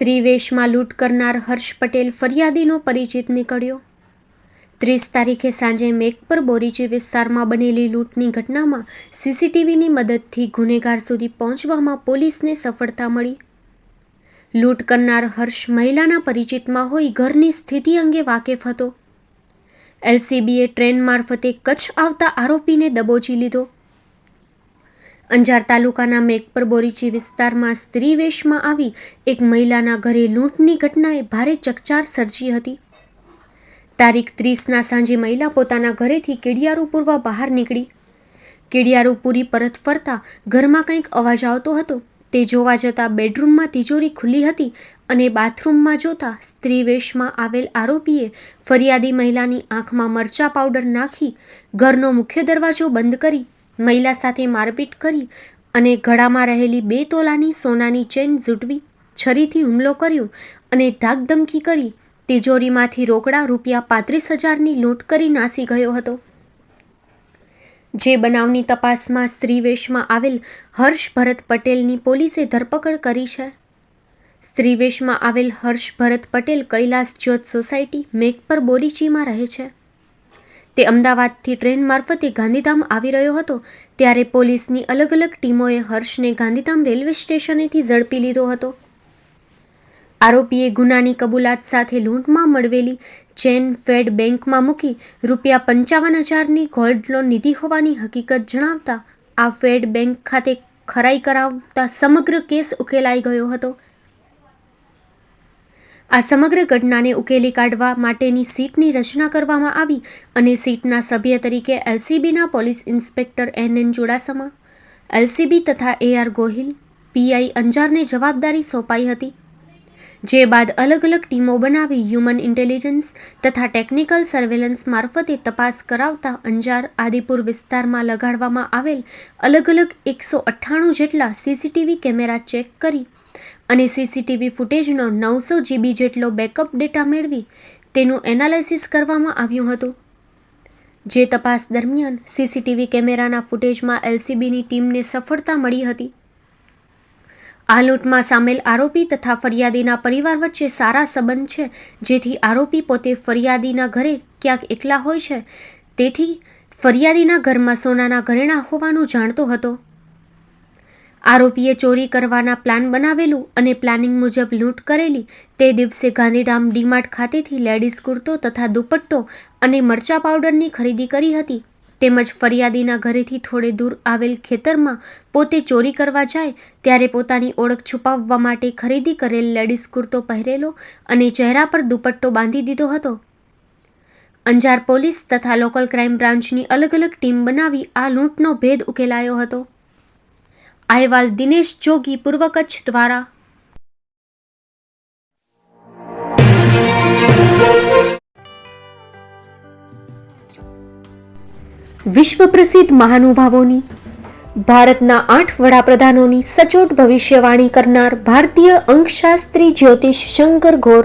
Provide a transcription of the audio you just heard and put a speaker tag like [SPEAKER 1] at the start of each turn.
[SPEAKER 1] સ્ત્રીવેશમાં લૂંટ કરનાર હર્ષ પટેલ ફરિયાદીનો પરિચિત નીકળ્યો. ત્રીસ તારીખે સાંજે મેઘપર બોરીચી વિસ્તારમાં બનેલી લૂંટની ઘટનામાં સીસીટીવીની મદદથી ગુનેગાર સુધી પહોંચવામાં પોલીસને સફળતા મળી. લૂંટ કરનાર હર્ષ મહિલાના પરિચિતમાં હોઈ ઘરની સ્થિતિ અંગે વાકેફ હતો. એલસીબીએ ટ્રેન મારફતે કચ્છ આવતા આરોપીને દબોચી લીધો. અંજાર તાલુકાના મેઘપર બોરીચી વિસ્તારમાં સ્ત્રી વેશમાં આવી એક મહિલાના ઘરે લૂંટની ઘટનાએ ભારે ચકચાર સર્જી હતી. તારીખ ત્રીસના સાંજે મહિલા પોતાના ઘરેથી કીડિયારું પૂરવા બહાર નીકળી. કીડિયારું પૂરી પરત ફરતા ઘરમાં કંઈક અવાજ આવતો હતો. તે જોવા જતાં બેડરૂમમાં તિજોરી ખુલ્લી હતી અને બાથરૂમમાં જોતા સ્ત્રી વેશમાં આવેલ આરોપીએ ફરિયાદી મહિલાની આંખમાં મરચા પાવડર નાખી ઘરનો મુખ્ય દરવાજો બંધ કરી મહિલા સાથે મારપીટ કરી અને ગળામાં રહેલી બે તોલાની સોનાની ચેન ઝૂંટવી, છરીથી હુમલો કર્યો અને ધાકધમકી કરી તિજોરીમાંથી રોકડા રૂપિયા પાંત્રીસ હજારની લૂંટ કરી નાસી ગયો હતો. જે બનાવની તપાસમાં સ્ત્રીવેશમાં આવેલ હર્ષ ભરત પટેલની પોલીસે ધરપકડ કરી છે. સ્ત્રીવેશમાં આવેલ હર્ષ ભરત પટેલ કૈલાસ જ્યોત સોસાયટી મેઘપર બોરીચીમાં રહે છે. તે અમદાવાદથી ટ્રેન મારફતે ગાંધીધામ આવી રહ્યો હતો, ત્યારે પોલીસની અલગ અલગ ટીમોએ હર્ષને ગાંધીધામ રેલવે સ્ટેશનેથી ઝડપી લીધો હતો. આરોપીએ ગુનાની કબૂલાત સાથે લૂંટમાં મળવેલી ચેન ફેડ બેંકમાં મૂકી રૂપિયા પંચાવન હજારની ગોલ્ડ લોન લીધી હોવાની હકીકત જણાવતા આ ફેડ બેંક ખાતે ખરાઈ કરાવતા સમગ્ર કેસ ઉકેલાઈ ગયો હતો. આ સમગ્ર ઘટનાને ઉકેલી કાઢવા માટેની સીટની રચના કરવામાં આવી અને સીટના સભ્ય તરીકે એલસીબીના police inspector N N Chudasama, LCB તથા એ આર ગોહિલ, પીઆઈ અંજારને જવાબદારી સોંપાઈ હતી. જે બાદ અલગ અલગ ટીમો બનાવી હ્યુમન ઇન્ટેલિજન્સ તથા ટેકનિકલ સર્વેલન્સ મારફતે તપાસ કરાવતા અંજાર આદિપુર વિસ્તારમાં લગાડવામાં આવેલ અલગ અલગ એકસો અઠ્ઠાણું જેટલા સીસીટીવી કેમેરા ચેક કરી અને સીસીટીવી ફૂટેજનો નવસો જીબી જેટલો બેકઅપ ડેટા મેળવી તેનું એનાલિસિસ કરવામાં આવ્યું હતું. જે તપાસ દરમિયાન સીસીટીવી કેમેરાના ફૂટેજમાં એલસીબીની ટીમને સફળતા મળી હતી. આ લૂંટમાં સામેલ આરોપી તથા ફરિયાદીના પરિવાર વચ્ચે સારા સંબંધ છે. જેથી આરોપી પોતે ફરિયાદીના ઘરે ક્યાંક એકલા હોય છે. તેથી ફરિયાદીના ઘરમાં સોનાના ઘરેણા હોવાનું જાણતો હતો. આરોપીએ ચોરી કરવાના પ્લાન બનાવેલું અને પ્લાનિંગ મુજબ લૂંટ કરેલી. તે દિવસે ગાંધીધામ ડીમાર્ટ ખાતેથી લેડીઝ કુર્તો તથા દુપટ્ટો અને મરચા પાવડરની ખરીદી કરી હતી. તેમજ ફરિયાદીના ઘરેથી થોડે દૂર આવેલ ખેતરમાં પોતે ચોરી કરવા જાય, ત્યારે પોતાની ઓળખ છુપાવવા માટે ખરીદી કરેલ લેડીઝ કુર્તો પહેરેલો અને ચહેરા પર દુપટ્ટો બાંધી દીધો હતો. અંજાર પોલીસ તથા લોકલ ક્રાઇમ બ્રાન્ચની અલગ અલગ ટીમ બનાવી આ લૂંટનો ભેદ ઉકેલાયો હતો. અહેવાલ દિનેશ જોગી પૂર્વ કચ્છ દ્વારા. વિશ્વ પ્રસિદ્ધ મહાનુભાવોની, ભારતના આઠ વડાપ્રધાનોની સચોટ ભવિષ્યવાણી કરનાર ભારતીય અંકશાસ્ત્રી જ્યોતિષ શંકર ઘોર